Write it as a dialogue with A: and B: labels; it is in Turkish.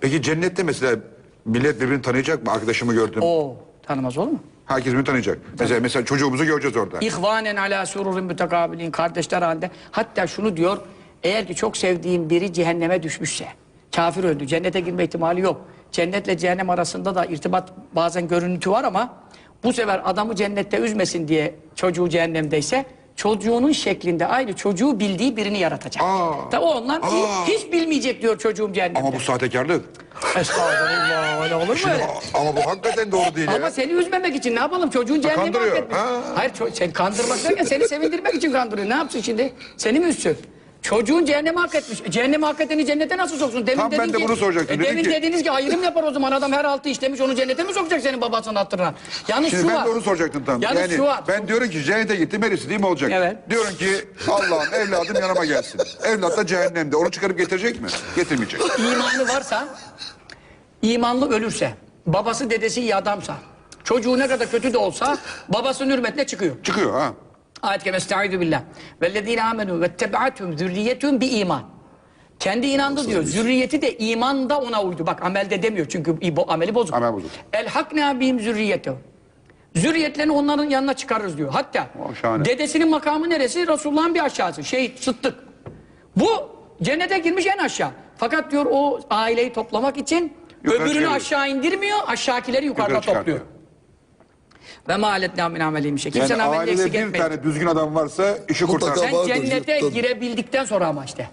A: Peki cennette mesela millet birbirini tanıyacak mı? Arkadaşımı gördüm.
B: O tanımaz olur mu?
A: Herkes birbirini tanıyacak. Mesela mesela çocuğumuzu göreceğiz orada.
B: İhvanen ala sururin mütekabilin kardeşler halinde. Hatta şunu diyor. Eğer ki çok sevdiğim biri cehenneme düşmüşse, kafir öldü, cennete girme ihtimali yok. Cennetle cehennem arasında da irtibat bazen görüntü var ama bu sefer adamı cennette üzmesin diye çocuğu cehennemdeyse çocuğunun şeklinde aynı çocuğu bildiği birini yaratacak.
A: Aa.
B: Tabi ondan hiç, hiç bilmeyecek diyor çocuğum cehennemde.
A: Ama bu sahtekarlık.
B: Estağfurullah öyle olur mu öyle?
A: Ama bu hakikaten doğru değil
B: Ama
A: ya.
B: seni üzmemek için ne yapalım? Çocuğun cehennemi hak etmiş.
A: Ha.
B: Hayır ço- sen kandırmak derken seni sevindirmek için kandırıyor. Ne yapsın şimdi? Seni mi üzsün? Çocuğun cehennemi hak etmiş. E, Cehennemi hak edeni cennete nasıl soksun? Demin
A: Tam ben
B: dedin
A: de bunu soracaktım.
B: E,
A: Dedim
B: demin
A: ki-
B: dediniz ki ayrım yapar o zaman. Adam her altı işlemiş onu cennete mi sokacak senin babasının hatırına? Yalnız
A: Şimdi
B: şu
A: ben
B: var.
A: de onu soracaktım tam.
B: Yalnız
A: yani
B: şu var.
A: ben diyorum ki cennete gittim neresi değil mi olacak?
B: Evet.
A: Diyorum ki Allah'ım evladım yanıma gelsin. Evlat da cehennemde. Onu çıkarıp getirecek mi? Getirmeyecek.
B: İmanı varsa, imanlı ölürse, babası dedesi iyi adamsa, çocuğu ne kadar kötü de olsa babasının hürmetine çıkıyor.
A: Çıkıyor ha.
B: Ayet keme estaizu billah. Vellezine amenu ve tebaatuhum zürriyetuhum bi iman. Kendi inandı diyor. Zürriyeti de imanda ona uydu. Bak amelde demiyor çünkü bu ameli bozuk.
A: Amel bozuk.
B: El hakna bihim zürriyetehum. Zürriyetlerini onların yanına çıkarırız diyor. Hatta dedesinin makamı neresi? Resulullah'ın bir aşağısı. Şehit, sıddık. Bu cennete girmiş en aşağı. Fakat diyor o aileyi toplamak için
A: Yukarı
B: öbürünü
A: çıkarıyor.
B: aşağı indirmiyor. Aşağıkileri yukarıda
A: Yukarı çıkartıyor.
B: Ve maletna min ameliyim şey.
A: Yani
B: Kimsenin amelini eksik
A: bir
B: etmeyin.
A: tane düzgün adam varsa işi
C: Mutlaka
A: kurtar.
B: Sen
C: vardır,
B: cennete girebildikten sonra ama işte.